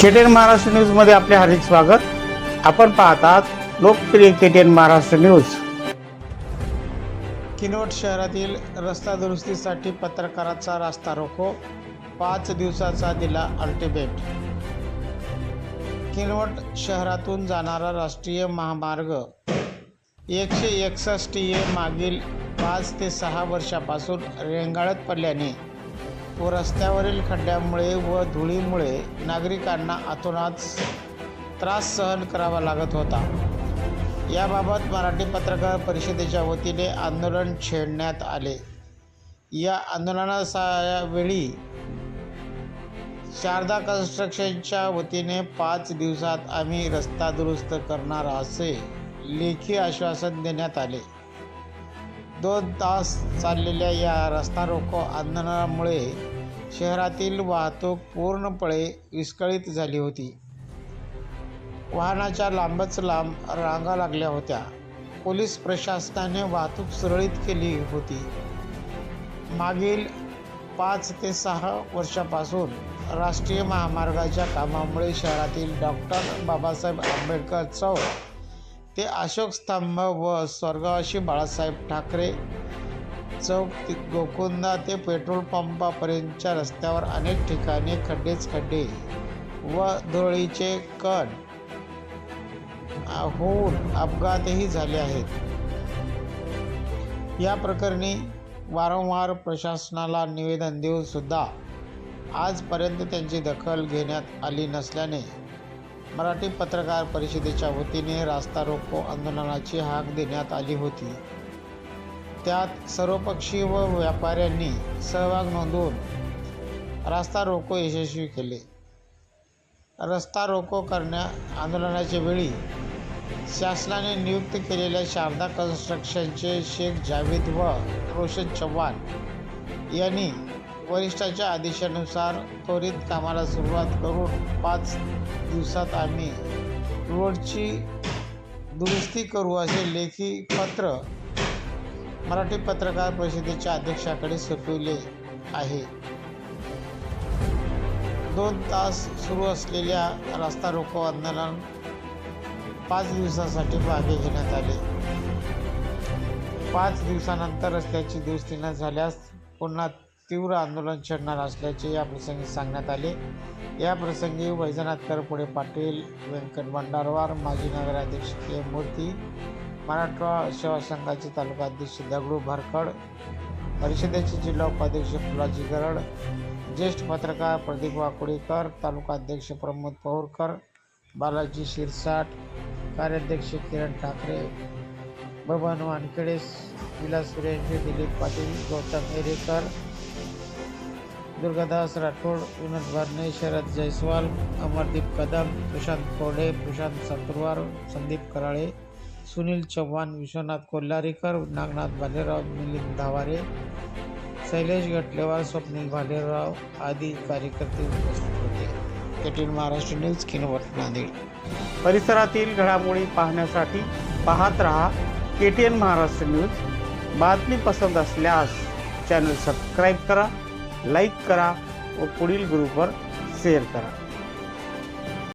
KTN Maharashtra न्यूजमध्ये आपले हार्दिक स्वागत. आपण पाहतात लोकप्रिय केटीएन महाराष्ट्र न्यूज. किनवट शहरातील रस्ता दुरुस्तीसाठी पत्रकाराचा रास्ता रोको पाच दिवसाचा दिला अल्टिमेट. किनवट शहरातून जाणारा राष्ट्रीय महामार्ग. एकशे एकसष्ट ए मागील पाच ते सहा वर्षापासून रेंगाळत पडल्याने व रस्त्यावरील खड्ड्यामुळे व धुळीमुळे नागरिकांना अतोनात त्रास सहन करावा लागत होता. याबाबत मराठी पत्रकार परिषदेच्या वतीने आंदोलन छेडण्यात आले. या आंदोलनाच्या वेळी शारदा कन्स्ट्रक्शनच्या वतीने पाच दिवसात आम्ही रस्ता दुरुस्त करणार असे लेखी आश्वासन देण्यात आले. दोन तास चाललेल्या या रस्ता रोको आंदोलनामुळे शहरातील वाहतूक पूर्णपणे विस्कळीत झाली होती. वाहनाच्या लांबच लांब रांगा लागल्या होत्या. पोलीस प्रशासनाने वाहतूक सुरळीत केली होती. मागील पाच ते सहा वर्षापासून राष्ट्रीय महामार्गाच्या कामामुळे शहरातील डॉक्टर बाबासाहेब आंबेडकर चौक ते अशोकस्तंभ व स्वर्गवासी बाळासाहेब ठाकरे चौक गोकुंदा ते पेट्रोल पंपापर्यंतच्या रस्त्यावर अनेक ठिकाणी खड्डेच खड्डे व धुळीचे कण होऊन अपघातही झाले आहेत. या प्रकरणी वारंवार प्रशासनाला निवेदन देऊन सुद्धा आजपर्यंत त्यांची दखल घेण्यात आली नसल्याने मराठी पत्रकार परिषदेच्या वतीने रास्ता रोको आंदोलनाची हाक देण्यात आली होती. त्यात सर्वपक्षीय व व्यापाऱ्यांनी सहभाग नोंदवून रास्ता रोको यशस्वी केले. रस्ता रोको करण्या आंदोलनाच्या वेळी शासनाने नियुक्त केलेल्या शारदा कन्स्ट्रक्शनचे शेख जावेद व रोशन चव्हाण यांनी वरिष्ठाच्या आदेशानुसार त्वरित कामाला सुरुवात करून पाच दिवसात आम्ही रोडची दुरुस्ती करू असे लेखी पत्र मराठी पत्रकार परिषदेच्या अध्यक्षाकडे सोपविले आहे. दोन तास सुरू असलेल्या रस्ता रोको आंदोलन पाच दिवसासाठी मागे घेण्यात आले. पाच दिवसानंतर रस्त्याची दुरुस्ती न झाल्यास पुन्हा तीव्र आंदोलन छेडणार असल्याचे या प्रसंगी सांगण्यात आले. या प्रसंगी वैजनाथ करपुडे पाटील व्यंकट भंडारवार माजी नगराध्यक्ष के. मूर्ती मराठवाडा सेवा संघाचे तालुका अध्यक्ष दगडू भरकड परिषदेचे जिल्हा उपाध्यक्ष फुलाजी गरड ज्येष्ठ पत्रकार प्रदीप वाकुडेकर तालुका अध्यक्ष प्रमोद पौरकर बालाजी शिरसाट कार्याध्यक्ष किरण ठाकरे बबन वानखेडे विलास सुरेंद्र दिलीप पाटील गौतम एरेकर दुर्गादास राठोड विनोद भरणे शरद जयस्वाल अमरदीप कदम प्रशांत कोडे प्रशांत सत्रुवार संदीप कराळे सुनील चव्हाण विश्वनाथ कोल्हारीकर नागनाथ भालेराव मिलिंद धावारे शैलेश गटलेवार स्वप्नील भालेराव आदी कार्यकर्ते उपस्थित होते. एटीन महाराष्ट्र न्यूज किनवट नांदेड. परिसरातील घडामोडी पाहण्यासाठी पाहत रहा K T N Maharashtra news. बातमी पसंत असल्यास चॅनल सबस्क्राईब करा. लाईक करा व पुढील ग्रुपवर शेअर करा.